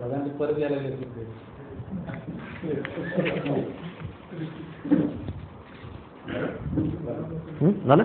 दादांनी परत यायला झालं?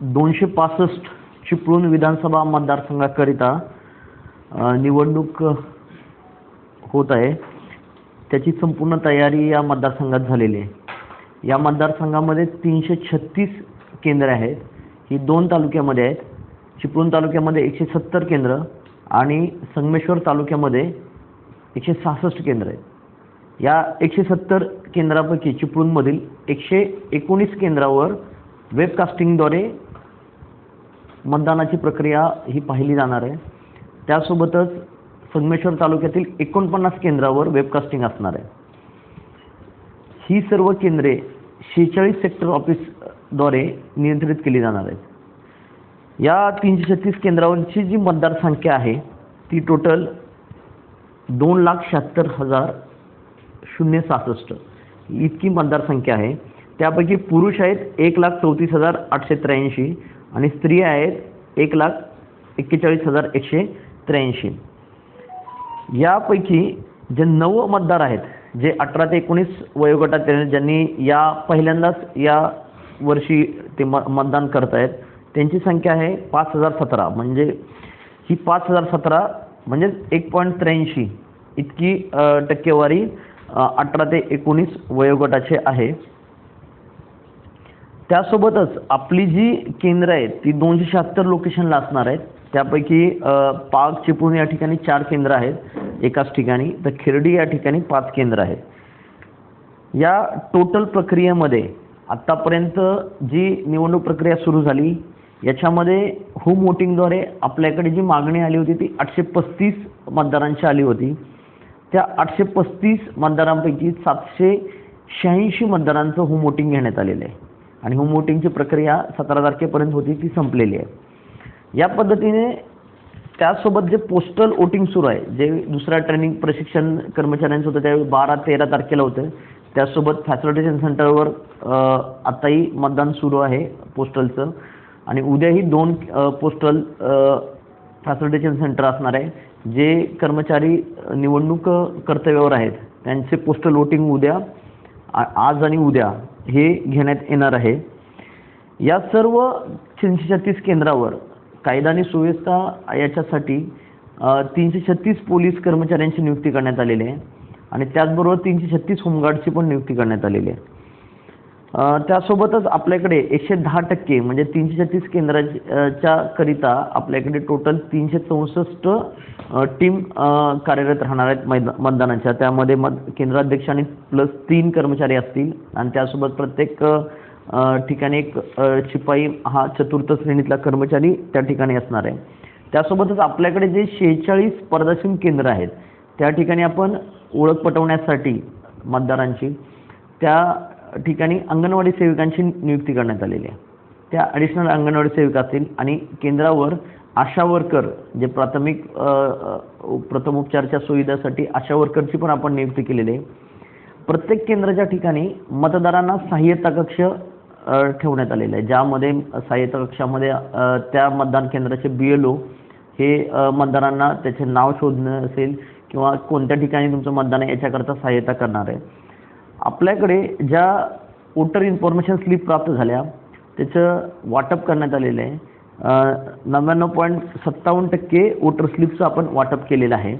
दोनशे पासष्ट चिपळूण विधानसभा मतदारसंघाकरिता निवडणूक होत आहे. त्याची संपूर्ण तयारी या मतदारसंघात झालेली आहे. या मतदारसंघामध्ये तीनशे छत्तीस केंद्र आहेत. ही दोन तालुक्यामध्ये आहेत. चिपळूण तालुक्यामध्ये एकशे सत्तर केंद्र आणि संगमेश्वर तालुक्यामध्ये एकशे सहासष्ट केंद्र आहेत. या एकशे सत्तर केंद्रापैकी चिपळूणमधील एकशे एकोणीस केंद्रावर वेबकास्टिंगद्वारे मतदानाची प्रक्रिया ही पाहिली जाणार आहे. त्यासोबतच संगमेश्वर तालुक्यातील एकोणपन्नास केंद्रावर वेबकास्टिंग असणार आहे. ही सर्व केंद्रे शेहेचाळीस सेक्टर ऑफिसद्वारे नियंत्रित केली जाणार आहेत. या तीनशे छत्तीस केंद्रावरची जी मतदार संख्या आहे ती टोटल दोन लाख शहात्तर हजार शून्य सहासष्ट इतकी मतदार संख्या आहे. त्यापैकी पुरुष आहेत एक लाख चौतीस हजार आठशे त्र्याऐंशी आणि स्त्रिया आहेत एक लाख एक्केचाळीस हजार एकशे त्र्याऐंशी. यापैकी जे नऊ मतदार आहेत जे अठरा ते एकोणीस वयोगटात ज्यांनी या पहिल्यांदाच या वर्षी ते म मतदान करत आहेत त्यांची संख्या आहे पाच हजार सतरा. म्हणजे ही पाच हजार सतरा म्हणजेच एक पॉईंट त्र्याऐंशी इतकी टक्केवारी अठरा ते एकोणीस वयोगटाचे आहे. त्यासोबतच आपली जी केंद्र आहेत ती दोनशे शहात्तर लोकेशनला असणार आहेत. त्यापैकी पाक चिपळूण या ठिकाणी चार केंद्र आहेत. एकाच ठिकाणी तर खिरडी या ठिकाणी पाच केंद्र आहेत. या टोटल प्रक्रियेमध्ये आत्तापर्यंत जी निवडणूक प्रक्रिया सुरू झाली याच्यामध्ये होम वोटिंगद्वारे आपल्याकडे जी मागणी आली होती ती आठशे पस्तीस मतदारांची आली होती. त्या आठशे पस्तीस मतदारांपैकी सातशे शहाऐंशी मतदारांचं होम वोटिंग घेण्यात आलेलं आहे. आणि होम वोटिंगची प्रक्रिया सतरा तारखेपर्यंत होती ती संपलेली आहे. या पद्धतीने त्यासोबत जे पोस्टल वोटिंग सुरू आहे जे दुसऱ्या ट्रेनिंग प्रशिक्षण कर्मचाऱ्यांचं होतं त्यावेळी बारा तेरा तारखेला होतं. त्यासोबत फॅसिलिटेशन सेंटरवर आत्ताही मतदान सुरू आहे पोस्टलचं आणि उद्याही दोन पोस्टल फॅसिलिटेशन सेंटर असणार आहे जे कर्मचारी निवडणूक कर्तव्यावर आहेत. त्यांचे पोस्टल वोटिंग उद्या आ- आज आणि उद्या हे घेण्यात येणार आहे. या सर्व तीनशे छत्तीस केंद्रावर कायदा आणि सुव्यवस्था याच्यासाठी तीनशे छत्तीस पोलीस कर्मचाऱ्यांची नियुक्ती करण्यात आलेली आहे. आणि त्याचबरोबर तीनशे छत्तीस होमगार्डची पण नियुक्ती करण्यात आलेली आहे. त्यासोबतच आपल्याकडे एकशे दहा टक्के म्हणजे तीनशे छत्तीस केंद्राच्या करिता आपल्याकडे टोटल तीनशे चौसष्ट टीम कार्यरत राहणार आहेत मैदा मतदानाच्या. त्यामध्ये मत केंद्राध्यक्ष आणि प्लस तीन कर्मचारी असतील. आणि त्यासोबत प्रत्येक ठिकाणी एक शिपाई हा चतुर्थ श्रेणीतला कर्मचारी त्या ठिकाणी असणार आहे. त्यासोबतच आपल्याकडे जे शेहेचाळीस पदसीन केंद्र आहेत त्या ठिकाणी आपण ओळख पटवण्यासाठी मतदारांची त्या ठिकाणी अंगणवाडी सेविकांची नियुक्ती करण्यात आलेली आहे. त्या ॲडिशनल अंगणवाडी सेविका असतील आणि केंद्रावर आशा वर्कर जे प्राथमिक प्रथमोपचारच्या सुविधासाठी आशा वर्करची पण आपण नियुक्ती केलेली आहे. प्रत्येक केंद्राच्या ठिकाणी मतदारांना सहाय्यता कक्ष ठेवण्यात आलेलं आहे. ज्यामध्ये सहाय्यता कक्षामध्ये त्या मतदान केंद्राचे बी एल ओ हे मतदारांना त्याचे नाव शोधणं असेल किंवा कोणत्या ठिकाणी तुमचं मतदान आहे याच्याकरता सहाय्यता करणार आहे. आपल्याकडे ज्या वोटर इन्फॉर्मेशन स्लिप प्राप्त झाल्या त्याचं वाटप करण्यात आलेलं आहे. नव्याण्णव पॉईंट सत्तावन्न टक्के वोटर स्लिपचं आपण वाटप केलेलं आहे.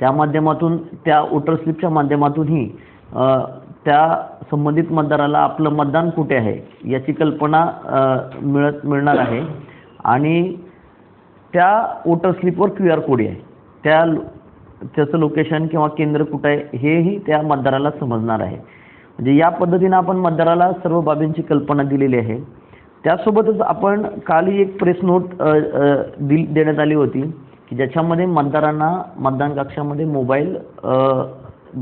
त्या माध्यमातून त्या वोटर स्लिपच्या माध्यमातूनही त्या संबंधित मतदाराला आपलं मतदान कुठे आहे याची कल्पना मिळत मिळणार आहे. आणि त्या वोटर स्लिपवर क्यू आर कोड आहे. त्या लो- त्याचं लोकेशन किंवा केंद्र कुठं आहे हेही त्या मतदाराला समजणार आहे. म्हणजे या पद्धतीनं आपण मतदाराला सर्व बाबींची कल्पना दिलेली आहे. त्यासोबतच आपण कालही एक प्रेस नोट दिल देण्यात आली होती की ज्याच्यामध्ये मतदारांना मतदान कक्षामध्ये मोबाईल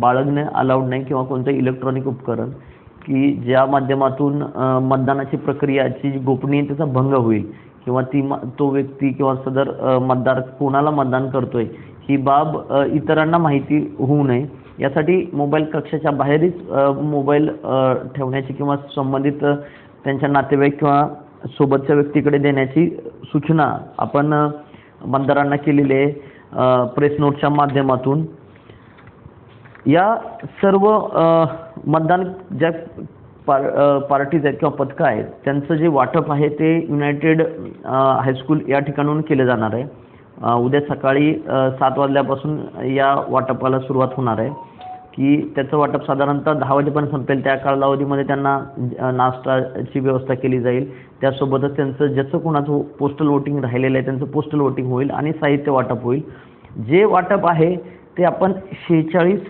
बाळगणे अलाउड नाही किंवा कोणतं इलेक्ट्रॉनिक उपकरण की ज्या माध्यमातून मतदानाची प्रक्रियाची गोपनीयतेचा भंग होईल किंवा ती म तो व्यक्ती किंवा सदर मतदार कोणाला मतदान करतोय ही बाब इतरांना माहिती होऊ नये. यासाठी मोबाईल कक्षाच्या बाहेरच मोबाईल ठेवण्याची किंवा संबंधित त्यांच्या नातेवाईक किंवा सोबतच्या व्यक्तीकडे देण्याची सूचना आपण मतदारांना केलेली आहे प्रेस नोटच्या माध्यमातून. या सर्व मतदान ज्या पार पार्टीज आहेत किंवा पथकं आहेत त्यांचं जे वाटप आहे ते युनायटेड हायस्कूल या ठिकाणाहून केलं जाणार आहे. उद्या सकाळी सात वाजल्यापासून या वाटपाला सुरुवात होणार आहे. की त्याचं वाटप साधारणतः दहा वाजेपर्यंत संपेल. त्या कालावधीमध्ये त्यांना नाश्ताची व्यवस्था केली जाईल. त्यासोबतच त्यांचं ज्याचं कोणाचं पोस्टल वोटिंग राहिलेलं आहे त्यांचं पोस्टल वोटिंग होईल आणि साहित्य वाटप होईल. जे वाटप आहे ते आपण शेहेचाळीस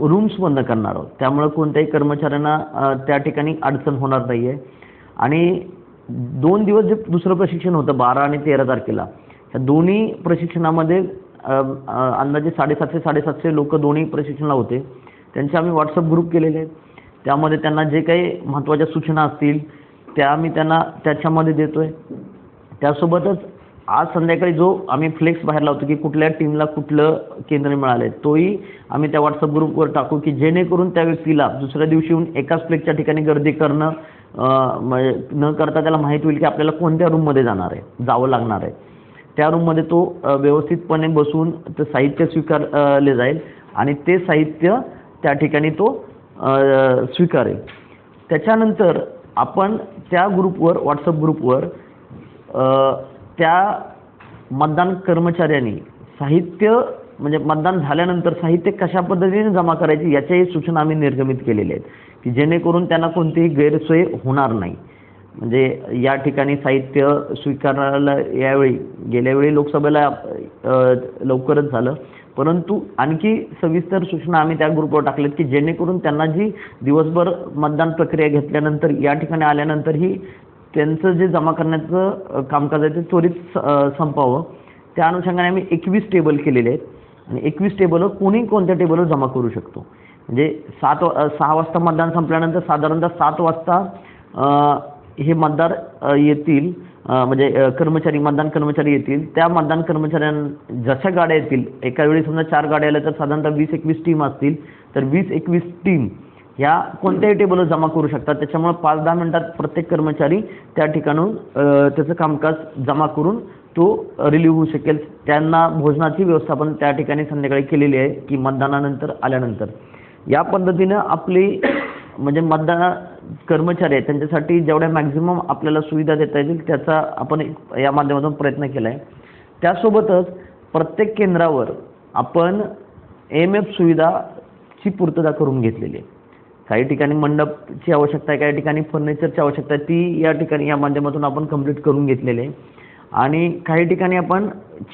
रूम्स बंद करणार आहोत. त्यामुळं कोणत्याही कर्मचाऱ्यांना त्या ठिकाणी अडचण होणार नाही आहे आणि दोन दिवस जे दुसरं प्रशिक्षण होतं बारा आणि तेरा तारखेला ह्या दोन्ही प्रशिक्षणामध्ये अंदाजे साडेसातशे साडेसातशे लोक दोन्ही प्रशिक्षणाला होते. त्यांचे आम्ही व्हॉट्सअप ग्रुप केलेले. आहेत त्यामध्ये त्यांना जे काही महत्त्वाच्या सूचना असतील त्या आम्ही त्यांना त्याच्यामध्ये देतो आहे त्यासोबतच आज संध्याकाळी जो आम्ही फ्लेक्स बाहेर लावतो की कुठल्या टीमला कुठलं केंद्र मिळालं आहे तोही आम्ही त्या व्हॉट्सअप ग्रुपवर टाकू की जेणेकरून त्या व्यक्तीला दुसऱ्या दिवशी येऊन एकाच फ्लेक्सच्या ठिकाणी गर्दी करणं म्हणजे न करता त्याला माहीत होईल की आपल्याला कोणत्या रूममध्ये जाणार आहे जावं लागणार आहे. त्या रूममध्ये तो व्यवस्थितपणे बसून ते साहित्य स्वीकारले जाईल आणि ते साहित्य त्या ठिकाणी तो स्वीकारेल. त्याच्यानंतर आपण त्या ग्रुपवर व्हॉट्सअप ग्रुपवर त्या मतदान कर्मचाऱ्यांनी साहित्य म्हणजे मतदान झाल्यानंतर साहित्य कशा पद्धतीने जमा करायची याच्याही सूचना आम्ही निर्गमित केलेल्या आहेत की जेणेकरून त्यांना कोणतीही गैरसोय होणार नाही. म्हणजे या ठिकाणी साहित्य स्वीकारायला यावेळी गेल्या वेळी लोकसभेला लवकरच झालं. परंतु आणखी सविस्तर सूचना आम्ही त्या ग्रुपवर टाकल्यात की जेणेकरून त्यांना जी दिवसभर मतदान प्रक्रिया घेतल्यानंतर या ठिकाणी आल्यानंतरही त्यांचं जे जमा करण्याचं कामकाज आहे ते त्वरित स- संपावं. त्या अनुषंगाने आम्ही एकवीस टेबल केलेले आहेत. आणि एकवीस टेबल कोणी कोणत्या टेबलवर जमा करू शकतो? म्हणजे सात वा- सहा वाजता मतदान संपल्यानंतर साधारणतः सात वाजता हे मतदार येतील. म्हणजे कर्मचारी मतदान कर्मचारी येतील. त्या मतदान कर्मचाऱ्यां जशा गाड्या येतील एका वेळी समजा चार गाड्या आल्या तर साधारणतः वीस एकवीस टीम असतील. तर वीस एकवीस टीम ह्या कोणत्याही टेबलवर जमा करू शकतात. त्याच्यामुळे पाच दहा मिनिटात प्रत्येक कर्मचारी त्या ठिकाणून त्याचं कामकाज जमा करून तो रिलीव्ह होऊ शकेल. त्यांना भोजनाची व्यवस्था पण त्या ठिकाणी संध्याकाळी केलेली आहे की मतदानानंतर आल्यानंतर. या पद्धतीनं आपली म्हणजे मतदान कर्मचारी आहेत त्यांच्यासाठी जेवढ्या मॅक्झिमम आपल्याला सुविधा देता येतील त्याचा आपण या माध्यमातून प्रयत्न केला आहे त्यासोबतच प्रत्येक केंद्रावर आपण एम एफ सुविधाची पूर्तता करून घेतलेली आहे. काही ठिकाणी मंडपची आवश्यकता आहे काही ठिकाणी फर्निचरची आवश्यकता आहे ती या ठिकाणी या माध्यमातून आपण कंप्लीट करून घेतलेली आहे. आणि काही ठिकाणी आपण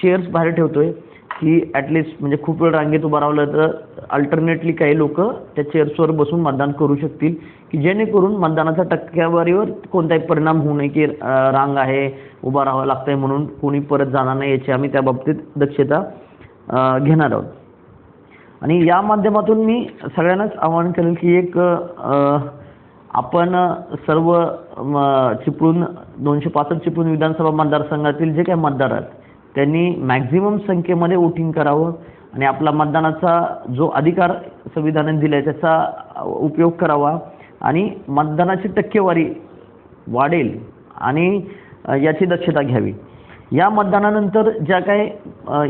चेअर्स बाहेर ठेवतो आहे की ॲटलिस्ट म्हणजे खूप वेळ रांगेत उभं राहिलं तर अल्टरनेटली काही लोक त्या चेअर्सवर बसून मतदान करू शकतील की जेणेकरून मतदानाच्या टक्केवारीवर कोणताही परिणाम होऊ नये की रांग आहे उभा राहावं लागतंय म्हणून कोणी परत जाणार नाही याची आम्ही त्या बाबतीत दक्षता घेणार आहोत. आणि या माध्यमातून मी सगळ्यांनाच आवाहन करेल की एक आपण सर्व म, चिपळूण दोनशे पासष्ट चिपळूण विधानसभा मतदारसंघातील जे काही मतदार आहेत त्यांनी मॅक्झिमम संख्येमध्ये वोटिंग करावं आणि आपला मतदानाचा जो अधिकार संविधानाने दिला आहे त्याचा उपयोग करावा आणि मतदानाची टक्केवारी वाढेल आणि याची दक्षता घ्यावी. या मतदानानंतर ज्या काही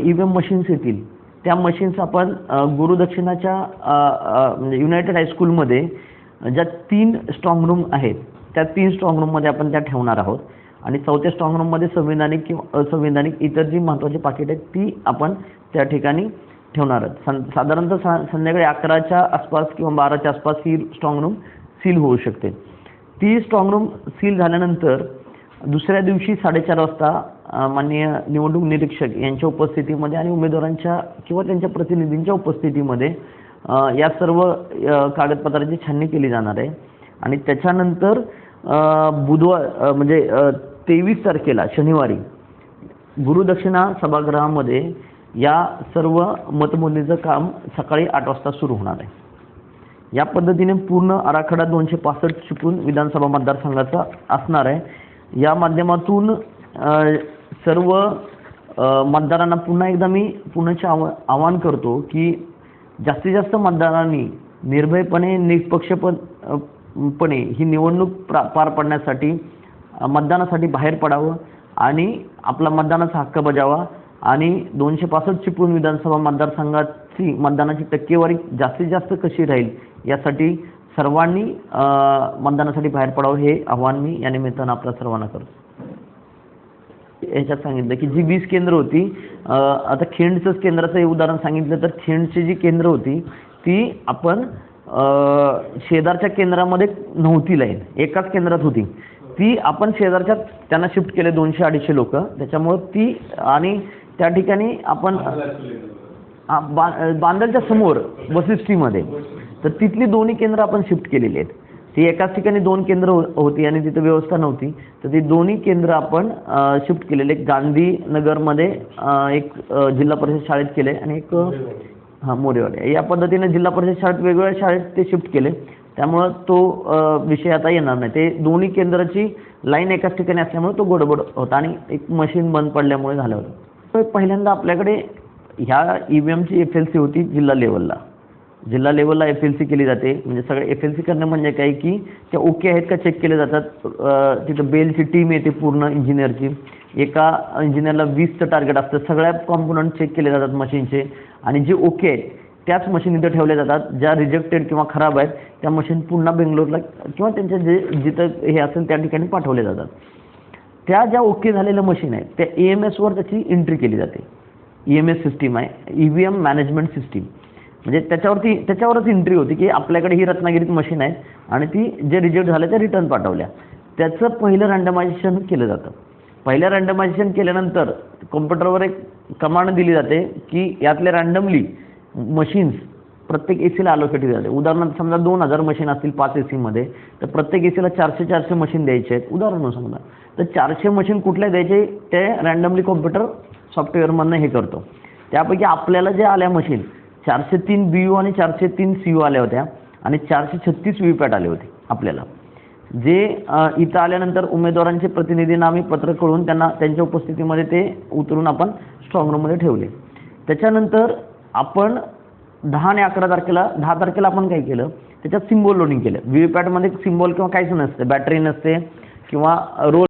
ई व्ही एम मशीन्स येतील त्या मशीन्स आपण गुरुदक्षिणाच्या म्हणजे युनायटेड हायस्कूलमध्ये ज्या तीन स्ट्रॉंग रूम आहेत त्या तीन स्ट्रॉंग रूममध्ये आपण त्या ठेवणार आहोत. आणि चौथ्या स्ट्रॉंग रूममध्ये संविधानिक किंवा असंविधानिक इतर जी महत्त्वाची पाकिट आहेत ती आपण त्या ठिकाणी ठेवणार आहोत. सं साधारणतः सा संध्याकाळी अकराच्या आसपास किंवा बाराच्या आसपास ही स्ट्रॉंग रूम सील होऊ शकते. ती स्ट्रॉंग रूम सील झाल्यानंतर दुसऱ्या दिवशी साडेचार वाजता माननीय निवडणूक निरीक्षक यांच्या उपस्थितीमध्ये आणि उमेदवारांच्या किंवा त्यांच्या प्रतिनिधींच्या उपस्थितीमध्ये या सर्व कागदपत्रांची छाननी केली जाणार आहे. आणि त्याच्यानंतर बुधवार म्हणजे तेवीस तारखेला शनिवारी गुरुदक्षिणा सभागृहामध्ये या सर्व मतमोजणीचं काम सकाळी आठ वाजता सुरू होणार आहे. या पद्धतीने पूर्ण आराखडा दोनशे पासष्ट शिकून विधानसभा मतदारसंघाचा असणार आहे. या माध्यमातून सर्व मतदारांना पुन्हा एकदा मी पुण्याचे आव आवाहन करतो की जास्तीत जास्त मतदारांनी निर्भयपणे निष्पक्षपण पणे ही निवडणूक प्रा पार पाडण्यासाठी मतदानासाठी बाहेर पडावं आणि आपला मतदानाचा हक्क बजावा आणि दोनशे पासष्ट चिपळूण विधानसभा मतदारसंघाची मतदानाची टक्केवारी जास्तीत जास्त कशी राहील यासाठी सर्वांनी मतदानासाठी बाहेर पडावं हे आव्हान मी या निमित्तानं आपल्या सर्वांना करतो. याच्यात सांगितलं की जी वीस केंद्र होती आता खिंडचं केंद्राचं हे उदाहरण सांगितलं तर खिंडची जी केंद्र होती ती आपण शेजारच्या केंद्रामध्ये नव्हती लाईन एकाच केंद्रात होती. ती आपण शेजारच्या त्यांना शिफ्ट केले दोनशे अडीचशे लोक त्याच्यामुळं ती आणि त्या ठिकाणी आपण बा बांदलच्या समोर वसिष्ठीमध्ये तर तिथली दोन्ही केंद्र आपण शिफ्ट केलेली आहेत. ती एकाच ठिकाणी दोन केंद्र हो- होती आणि तिथं व्यवस्था नव्हती. तर ती दोन्ही केंद्र आपण शिफ्ट केलेले गांधीनगरमध्ये एक जिल्हा परिषद शाळेत केले आणि एक हां मोरेवाडे. या पद्धतीने जिल्हा परिषद शाळेत वेगवेगळ्या शाळेत ते शिफ्ट केले. त्यामुळं तो विषय आता येणार नाही. ते दोन्ही केंद्राची लाईन एकाच ठिकाणी असल्यामुळे तो गडबड होता आणि एक मशीन बंद पडल्यामुळे झालं होतं. तर पहिल्यांदा आपल्याकडे ह्या ई व्ही एमची एफ एल सी होती जिल्हा लेवलला. जिल्हा लेवलला एफ एल सी केली जाते. म्हणजे सगळे एफ एल सी करणं म्हणजे काय की त्या ओके आहेत का चेक केले जातात. तिथं बेलची टीम येते पूर्ण इंजिनियरची एका इंजिनियरला वीसचं टार्गेट असतं. सगळ्या कॉम्पोनंट चेक केले जातात मशीनचे आणि जे ओके आहेत त्याच मशीन इथं ठेवल्या जातात. ज्या रिजेक्टेड किंवा खराब आहेत त्या मशीन पुन्हा बेंगलोरला किंवा त्यांच्या जे जिथं हे असेल त्या ठिकाणी पाठवले जातात. त्या ज्या ओके झालेल्या मशीन आहेत त्या ए एम एसवर त्याची एंट्री केली जाते. ई एम एस सिस्टीम आहे E V M management system. म्हणजे त्याच्यावरती त्याच्यावरच एंट्री होती की आपल्याकडे ही रत्नागिरीत मशीन आहे आणि ती जे रिजेक्ट झाल्या त्या रिटर्न पाठवल्या. त्याचं पहिलं रँडमायझेशन केलं जातं. पहिलं रँडमायझेशन केल्यानंतर कॉम्प्युटरवर एक कमांड दिली जाते की यातले रँडमली मशीन्स प्रत्येक ए सीला अलोकेट जाते. उदाहरणार्थ समजा दोन हजार मशीन असतील पाच ए सीमध्ये तर प्रत्येक ए सीला चारशे चारशे मशीन द्यायचे आहेत. उदाहरण समजा. तर चारशे मशीन कुठल्या द्यायचे? ते रँडमली कॉम्प्युटर सॉफ्टवेअरमधनं हे करतो. त्यापैकी आपल्याला जे आल्या मशीन चारशे तीन बी यू आणि चारशे तीन सी यू आल्या होत्या आणि चारशे छत्तीस व्ही पॅट आले होते आपल्याला. जे इथं आल्यानंतर उमेदवारांचे प्रतिनिधींना आम्ही पत्र कळून त्यांना त्यांच्या उपस्थितीमध्ये ते उतरून आपण स्ट्रॉंग रूममध्ये ठेवले. त्याच्यानंतर आपण दहा आणि अकरा तारखेला दहा तारखेला आपण काय केलं? त्याच्यात सिम्बॉल लोडिंग केलं. व्ही पॅटमध्ये सिम्बॉल किंवा काहीच नसते. बॅटरी नसते किंवा रोल